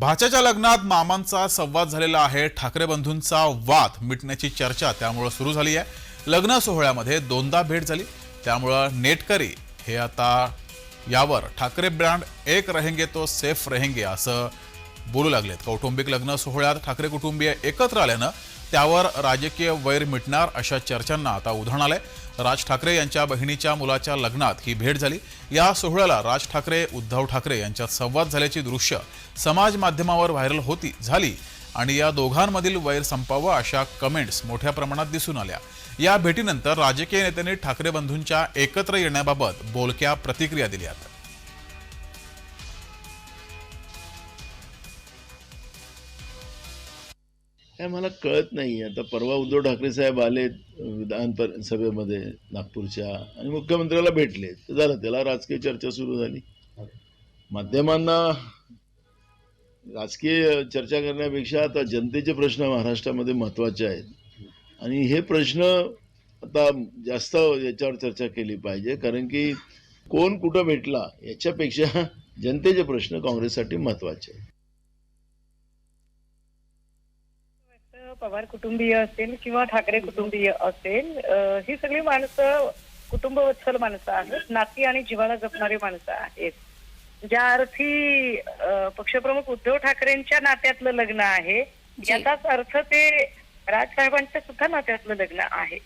भाच्याच्या लग्नात मामांचा संवाद झालेला आहे. ठाकरे बंधूंचा वाद मिटण्याची चर्चा त्यामुळं सुरू झाली आहे. लग्न सोहळ्यामध्ये दोनदा भेट झाली. त्यामुळं नेटकरी हे आता यावर ठाकरे ब्रँड एक रहेंगे तो सेफ रहेंगे असं बोलू लागलेत. कौटुंबिक लग्न सोहळ्यात ठाकरे कुटुंबीय एकत्र आल्यानं त्यावर राजकीय वैर मिटणार अशा चर्चांना आता उधाण आलंय. राज ठाकरे यांच्या बहिणीच्या मुलाच्या लग्नात ही भेट झाली. या सोहळ्याला राज ठाकरे उद्धव ठाकरे यांच्यात संवाद झाल्याची दृश्य समाज माध्यमावर व्हायरल होती झाली. आणि या दोघांमधील वैर संपावं अशा कमेंट्स मोठ्या प्रमाणात दिसून आल्या. या भेटीनंतर राजकीय नेत्यांनी ठाकरे बंधूंच्या एकत्र येण्याबाबत बोलक्या प्रतिक्रिया दिल्यात. काय मला कळत नाही. आता परवा उद्धव ठाकरे साहेब आले विधान पर- सभेमध्ये नागपूरच्या आणि मुख्यमंत्र्याला भेटले. तर झालं त्याला राजकीय चर्चा सुरू झाली. माध्यमांना राजकीय चर्चा करण्यापेक्षा आता जनतेचे प्रश्न महाराष्ट्रामध्ये महत्त्वाचे आहेत. आणि हे प्रश्न आता जास्त याच्यावर चर्चा केली पाहिजे. कारण की कोण कुठं भेटला याच्यापेक्षा जनतेचे प्रश्न काँग्रेससाठी महत्त्वाचे आहेत. पवार कुटुंबीय असेल किंवा ठाकरे कुटुंबीय असेल ही सगळी माणसं कुटुंबवत्सल माणसं आहेत. नाती आणि जिव्हाळा जपणारी माणसं आहेत. ज्या अर्थी पक्षप्रमुख उद्धव ठाकरेंच्या नात्यातलं लग्न आहे. याचाच अर्थ ते राजसाहेबांच्या सुद्धा नात्यातलं लग्न आहे.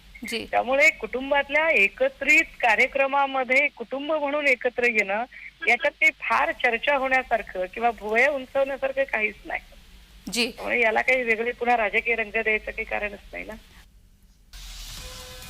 त्यामुळे कुटुंबातल्या एकत्रित कार्यक्रमामध्ये कुटुंब म्हणून एकत्र येणं याच्यात ते फार चर्चा होण्यासारखं किंवा भुवया उंचवण्यासारखं काहीच नाही. जी. त्यामुळे याला काही वेगळे पुन्हा राजकीय रंग द्यायचं काही कारणच नाही ना.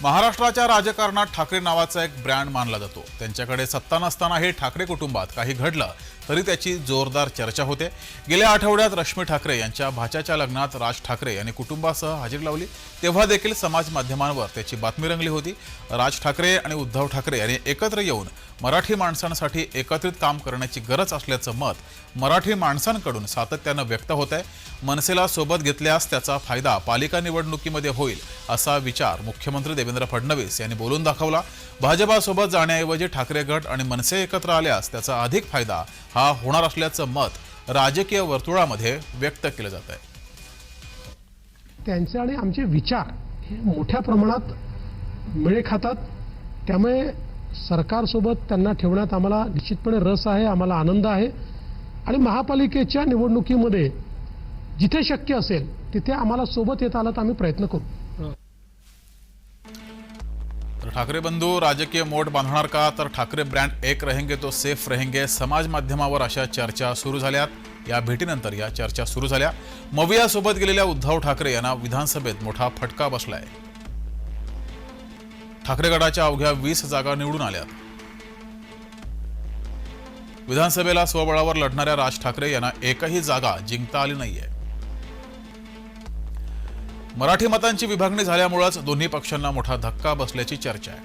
महाराष्ट्राच्या राजकारणात ठाकरे नावाचा एक ब्रँड मानला जातो. त्यांच्याकडे सत्ता नसतानाही ठाकरे कुटुंबात काही घडलं तरी त्याची जोरदार चर्चा होते. गेल्या आठवड्यात रश्मी ठाकरे यांच्या भाच्याच्या लग्नात राज ठाकरे यांनी कुटुंबासह हजेरी लावली. तेव्हा देखील समाज माध्यमांवर त्याची बातमी रंगली होती. राज ठाकरे आणि उद्धव ठाकरे यांनी एकत्र येऊन मराठी माणसांसाठी एकत्रित काम करण्याची गरज असल्याचं मत मराठी माणसांकडून सातत्यानं व्यक्त होत आहे मनसेला सोबत घेतल्यास त्याचा फायदा पालिका निवडणुकीमध्ये होईल असा विचार मुख्यमंत्री देवेंद्र फडणवीस यांनी बोलून दाखवला. भाजपासोबत जाण्याऐवजी ठाकरे गट आणि मनसे एकत्र आल्यास त्याचा अधिक फायदा हा होणार असल्याचं मत राजकीय वर्तुळामध्ये व्यक्त केलं जात आहे. त्यांचे आणि आमचे विचार हे मोठ्या प्रमाणात मिळे खातात. त्यामुळे सरकारसोबत त्यांना ठेवण्यात आम्हाला निश्चितपणे रस आहे आम्हाला आनंद आहे. आणि महापालिकेच्या निवडणुकीमध्ये जिथे शक्य असेल तिथे आम्हाला सोबत येत आलं तर आम्ही प्रयत्न करू. ठाकरे बंधू राजकीय मोठ बांधणार का? तर ठाकरे ब्रँड एक रहेंगे तो सेफ रहेंगे. समाज माध्यमावर अशा चर्चा सुरू झाल्यात. या भेटीनंतर या चर्चा सुरू झाल्या. मवियासोबत गेलेल्या उद्धव ठाकरे यांना विधानसभेत मोठा फटका बसलाय. ठाकरे गटाच्या अवघ्या वीस जागा निवडून आल्यात. विधानसभेला स्वबळावर लढणाऱ्या राज ठाकरे यांना एकही जागा जिंकता आली नाहीये. मराठी मतांची विभागणी झाल्यामुळेच दोन्ही पक्षांना मोठा धक्का बसल्याची चर्चा आहे.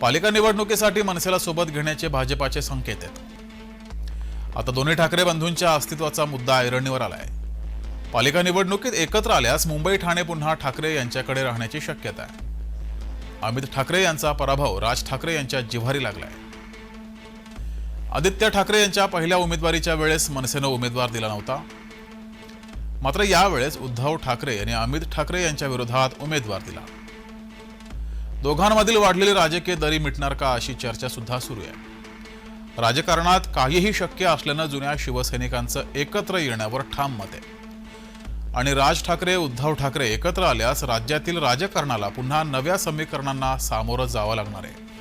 पालिका निवडणुकीसाठी मनसेला सोबत घेण्याचे भाजपाचे संकेत आहेत. आता दोन्ही ठाकरे बंधूंच्या अस्तित्वाचा मुद्दा ऐरणीवर आलाय. पालिका निवडणुकीत एकत्र आल्यास मुंबई ठाणे पुन्हा ठाकरे यांच्याकडे राहण्याची शक्यता आहे. अमित ठाकरे यांचा पराभव राज ठाकरे यांच्या जिव्हारी लागलाय. आदित्य ठाकरे यांच्या पहिल्या उमेदवारीच्या वेळेस मनसेनं उमेदवार दिला नव्हता. मात्र यावेळेस उद्धव ठाकरे यांनी अमित ठाकरे यांच्या विरोधात उमेदवार दिला. दोघांमधील वाढलेली राजकीय दरी मिटणार का अशी चर्चा सुद्धा सुरू आहे. राजकारणात काहीही शक्य असल्यानं जुन्या शिवसैनिकांचं एकत्र येण्यावर ठाम मत आहे. आणि राज ठाकरे उद्धव ठाकरे एकत्र आल्यास राज्यातील राजकारणाला पुन्हा नव्या समीकरणांना सामोरं जावं लागणार आहे.